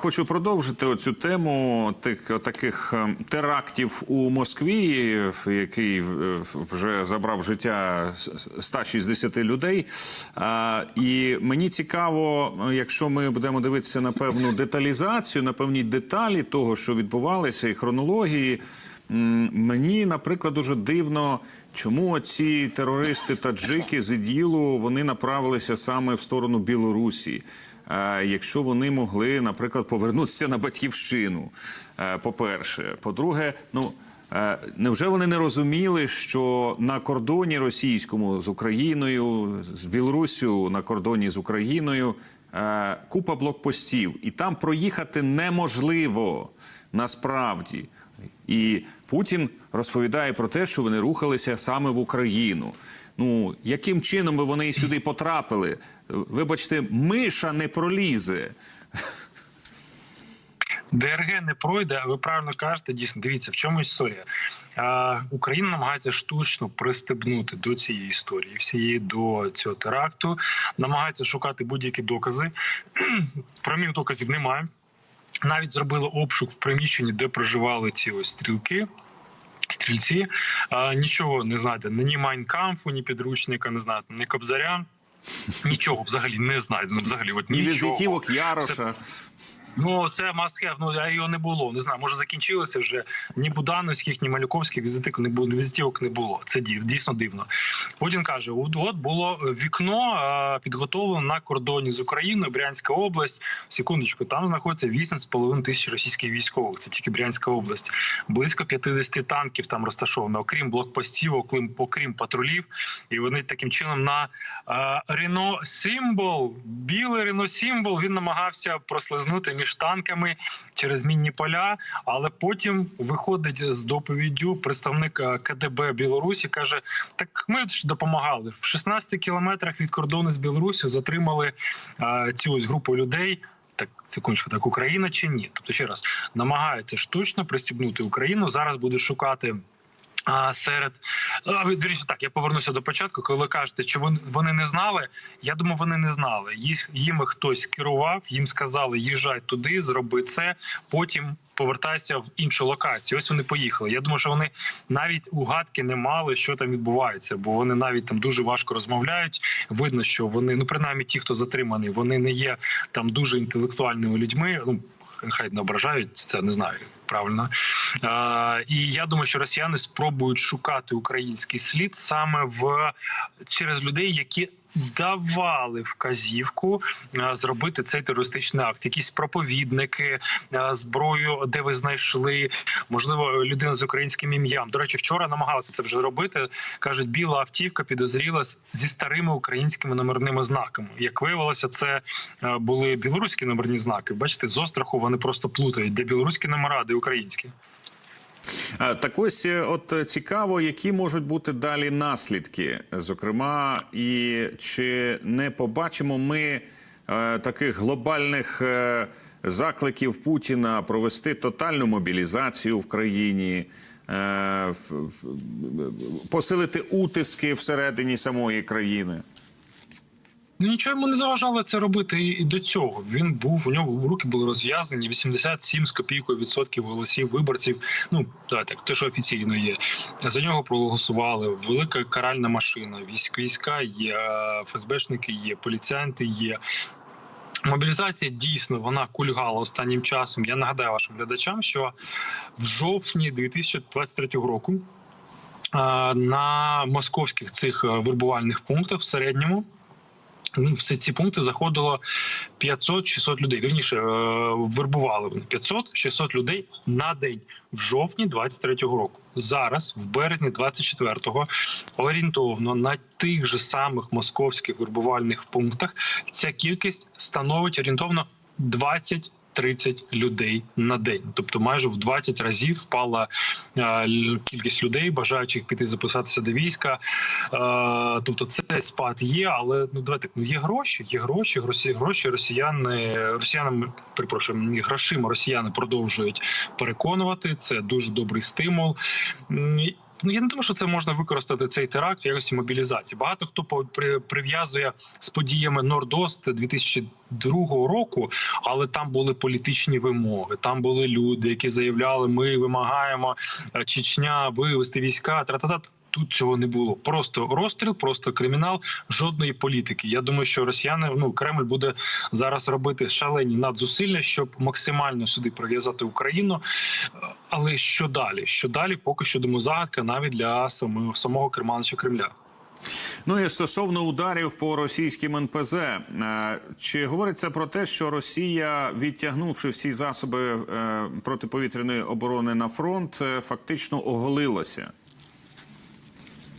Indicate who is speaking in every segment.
Speaker 1: Хочу продовжити оцю тему тих таких е, терактів у Москві, який вже забрав життя с- 160 людей. І мені цікаво, якщо ми будемо дивитися на певну деталізацію, на певні деталі того, що відбувалося, і хронології. Мені, наприклад, дуже дивно, чому ці терористи таджики з іділу вони направилися саме в сторону Білорусі. Е, якщо вони могли, наприклад, повернутися на батьківщину. Е, По-перше, по-друге, ну. е, Невже вони не розуміли, що на кордоні російському з Україною, з Білоруссю на кордоні з Україною купа блокпостів, і там проїхати неможливо насправді. І Путін розповідає про те, що вони рухалися саме в Україну. Ну яким чином би вони сюди потрапили? Вибачте, миша не пролізе.
Speaker 2: ДРГ не пройде, а ви правильно кажете, дійсно, дивіться, в чому історія. А, Україна намагається штучно пристебнути до цієї історії, всієї до цього теракту, намагається шукати будь-які докази. Прямих доказів немає. Навіть зробили обшук в приміщенні, де проживали ці ось стрілки. Стрільці а, нічого не знаєте, ні Майнкамфу, ні підручника не знаєте, ні Кобзаря. Нічого взагалі не знайдено. Взагалі, от
Speaker 1: Ні
Speaker 2: нічого.
Speaker 1: візитівок Яроша.
Speaker 2: Ну, це must ну а його не було. Не знаю, може закінчилося вже. Ні Будановських, ні Малюковських візиток не було, візитівок не було. Це дійсно дивно. Путін каже: от, було вікно підготовлено на кордоні з Україною, Брянська область. Секундочку, там знаходиться 8,5 тисяч російських військових. Це тільки Брянська область. Близько 50 танків там розташовано, окрім блокпостів, окрім, окрім патрулів. І вони таким чином на Рено Символ, білий Рено Символ, він намагався прослизнути між танками через мінні поля. Але потім виходить з доповіддю представник е, КДБ Білорусі. каже: Так ми ж допомагали в 16 кілометрах від кордону з Білорусі. Затримали е, цю ось групу людей. Так, секундочку, так Україна чи ні? Тобто, ще раз намагається штучно пристібнути Україну. Зараз будуть шукати. Серед ви- вірніше, так, я повернуся до початку. Коли ви кажете, чи вони, не знали? Я думаю, вони не знали. Їх їм хтось керував, їм сказали, їжджай туди, зроби це. Потім повертайся в іншу локацію. Ось вони поїхали. Я думаю, що вони навіть угадки не мали, що там відбувається, бо вони навіть там дуже важко розмовляють. Видно, що вони, ну принаймні, ті, хто затриманий, вони не є там дуже інтелектуальними людьми. Ну хай не ображають це, не знаю правильно. І я думаю, що росіяни спробують шукати український слід саме в через людей, які. Давали вказівку е, зробити цей терористичний акт. Якісь проповідники, е, зброю, де ви знайшли, можливо, людина з українським ім'ям. До речі, вчора намагалися це вже робити. кажуть, біла автівка підозріла зі старими українськими номерними знаками. Як виявилося, це е, були білоруські номерні знаки. Бачите, з остраху вони просто плутають, де білоруські номера, де українські.
Speaker 1: Так ось, е, от е, цікаво, які можуть бути далі наслідки. Зокрема, і чи не побачимо ми е, таких глобальних е, закликів Путіна провести тотальну мобілізацію в країні, е, посилити утиски всередині самої країни?
Speaker 2: Ну нічого йому не заважало це робити і до цього. Він був у нього руки були розв'язані. 87 з копійкою відсотків голосів виборців. Ну давайте те, що офіційно є. За нього проголосували. Велика каральна машина. Військ війська є, ФСБшники є, поліціянти є. Мобілізація дійсно вона кульгала останнім часом. Я нагадаю вашим глядачам, що в жовтні 2023 року на московських цих е, вербувальних пунктах в середньому в ці, ці пункти заходило 500-600 людей. Вірніше е, вербували вони 500-600 людей на день в жовтні 23-го року. Зараз, в березні 24-го, орієнтовно на тих же самих московських вербувальних пунктах ця кількість становить орієнтовно 20 30 людей на день, тобто майже в 20 разів впала е, кількість людей, бажаючих піти записатися до війська. Е, тобто, це спад є, але ну давайте ну є гроші, є гроші. Гроші, гроші росіяни росіянам перепрошую, грошима росіяни продовжують переконувати. Це дуже добрий стимул. Ну я не думаю, що це можна використати цей теракт в якості мобілізації. Багато хто прив'язує з подіями Нордост 2002 року, але там були політичні вимоги. Там були люди, які заявляли, ми вимагаємо е, Чечня вивести війська. Тра-та-та. Тут цього не було. Просто розстріл, просто кримінал, жодної політики. Я думаю, що росіяни ну Кремль буде зараз робити шалені надзусилля, щоб максимально сюди прив'язати Україну. Але що далі? Що далі? Поки що думаю, загадка навіть для самого самого керманича Кремля.
Speaker 1: Ну і стосовно ударів по російським НПЗ, е, чи говориться про те, що Росія, відтягнувши всі засоби е, протиповітряної оборони на фронт, е, фактично оголилася?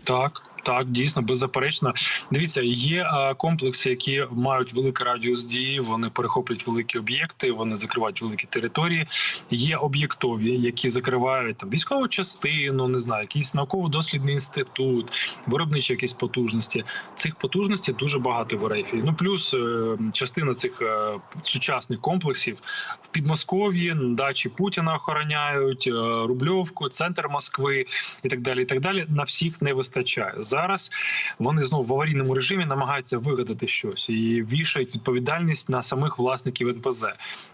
Speaker 2: Так, так, дійсно, беззаперечно. Дивіться, є е, комплекси, які мають великий радіус дії. Вони перехоплюють великі об'єкти, вони закривають великі території. Є об'єктові, які закривають там військову частину, не знаю, якийсь науково-дослідний інститут, виробничі якісь потужності. Цих потужностей дуже багато в РФ. Ну плюс е, частина цих е, сучасних комплексів в Підмосков'ї, дачі Путіна охороняють, Рубльовку, центр Москви і так далі. І так далі. На всіх не вистачає. Зараз вони знову в аварійному режимі намагаються вигадати щось і вішають відповідальність на самих власників НПЗ.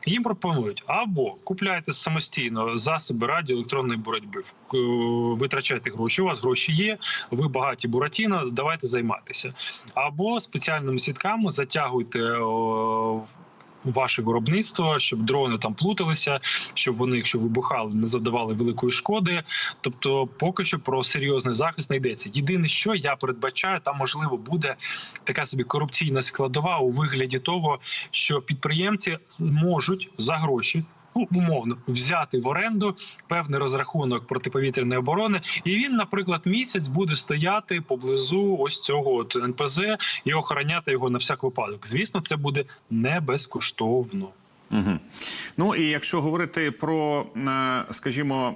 Speaker 2: Їм пропонують або купляйте самостійно засоби радіоелектронної боротьби, Е, витрачайте гроші. У вас гроші є, ви багаті Буратіно, давайте займатися. Або спеціальними сітками затягуйте. Ваше виробництво, щоб дрони там плуталися, щоб вони, якщо вибухали, не завдавали великої шкоди. Тобто, поки що про серйозний захист не йдеться. Єдине, що я передбачаю, там можливо буде така собі корупційна складова у вигляді того, що підприємці можуть за гроші. Умовно взяти в оренду певний розрахунок протиповітряної оборони, і він, наприклад, місяць буде стояти поблизу ось цього от НПЗ і охороняти його на всяк випадок. Звісно, це буде не безкоштовно.
Speaker 1: Угу. Ну і якщо говорити про, е, скажімо,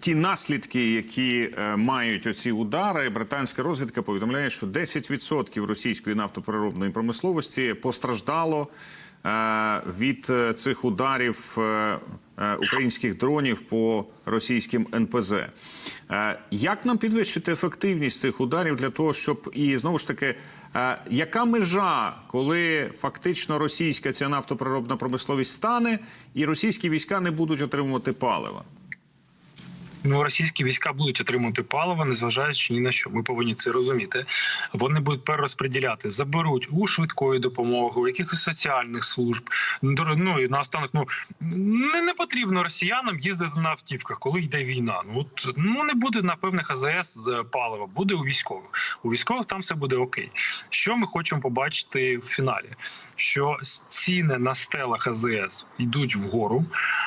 Speaker 1: ті наслідки, які е, мають оці удари, британська розвідка повідомляє, що 10% російської нафтопереробної промисловості постраждало від е, цих ударів е, е, українських дронів по російським НПЗ. Е, Як нам підвищити ефективність цих ударів для того, щоб і знову ж таки. Е, Яка межа, коли фактично російська ця нафтопроробна промисловість стане, і російські війська не будуть отримувати палива?
Speaker 2: Ну, російські війська будуть отримувати паливо, незважаючи ні на що. Ми повинні це розуміти. Вони будуть перерозподіляти, заберуть у швидкої допомоги, у якихось соціальних служб. Ну і наостанок, ну не, не потрібно росіянам їздити на автівках, коли йде війна. Ну от ну не буде на певних АЗС е, палива, буде у військових. У військових там все буде окей. Що ми хочемо побачити в фіналі? Що ціни на стелах АЗС йдуть вгору,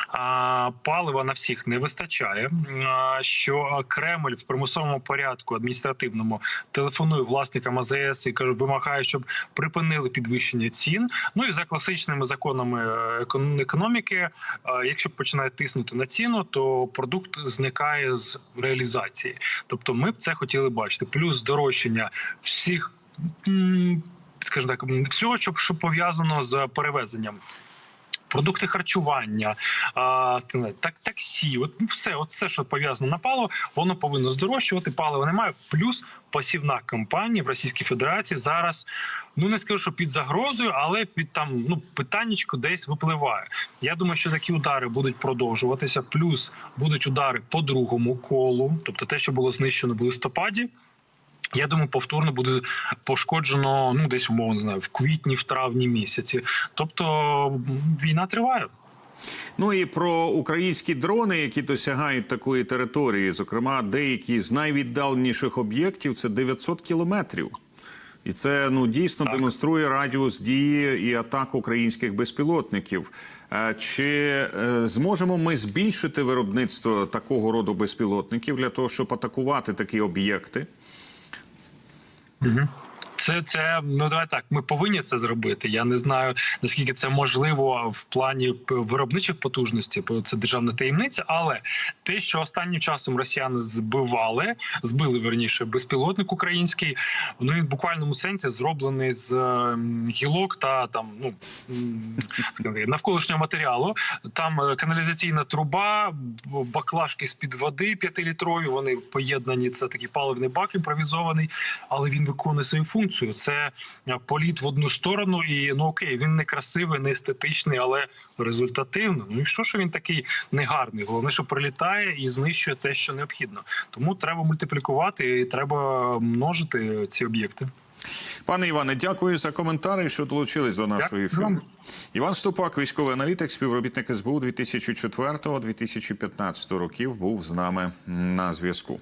Speaker 2: а палива на всіх не вистачає. А, Що Кремль в примусовому порядку адміністративному телефонує власникам АЗС і каже, вимагає, щоб припинили підвищення цін. Ну і за класичними законами е, економіки, е, якщо починає тиснути на ціну, то продукт зникає з реалізації. Тобто, ми б це хотіли бачити. Плюс здорожчання всіх. Скажімо так, всього, що пов'язано з перевезенням продукти харчування, так, таксі, от все, от все, що пов'язано на паливо, воно повинно здорожчувати. Палива немає. Плюс посівна кампанія в Російській Федерації зараз. Ну не скажу, що під загрозою, але під там ну питаннячко десь випливає. Я думаю, що такі удари будуть продовжуватися. Плюс будуть удари по другому колу, тобто те, що було знищено в листопаді. Я думаю, повторно буде пошкоджено ну десь умовно не знаю в квітні, в травні місяці. Тобто війна триває.
Speaker 1: Ну і про українські дрони, які досягають такої території, зокрема, деякі з найвіддаленіших об'єктів це 900 кілометрів. І це ну дійсно
Speaker 2: Так.
Speaker 1: демонструє радіус дії і атак українських безпілотників. Е, Чи е, зможемо ми збільшити виробництво такого роду безпілотників для того, щоб атакувати такі об'єкти?
Speaker 2: Угу. Це це ну давай так. Ми повинні це зробити. Я не знаю наскільки це можливо в плані виробничих потужностей, бо це державна таємниця. Але те, що останнім часом росіяни збивали, збили верніше безпілотник український, ну він в буквальному сенсі зроблений з гілок та там ну навколишнього матеріалу. Там е, каналізаційна труба, баклажки з під води п'ятилітрові. Вони поєднані. Це такий паливний бак імпровізований, але він виконує свою функцію. Це е, політ в одну сторону, і ну окей, він не красивий, не естетичний, але результативно. Ну і що, що він такий негарний? Головне, що прилітає і знищує те, що необхідно. Тому треба мультиплікувати і треба множити ці об'єкти.
Speaker 1: Пане Іване, дякую за коментарі, що долучились до
Speaker 2: Дякую
Speaker 1: ефіру. Іван Ступак, військовий аналітик, співробітник СБУ 2004-2015 років, був з нами на зв'язку.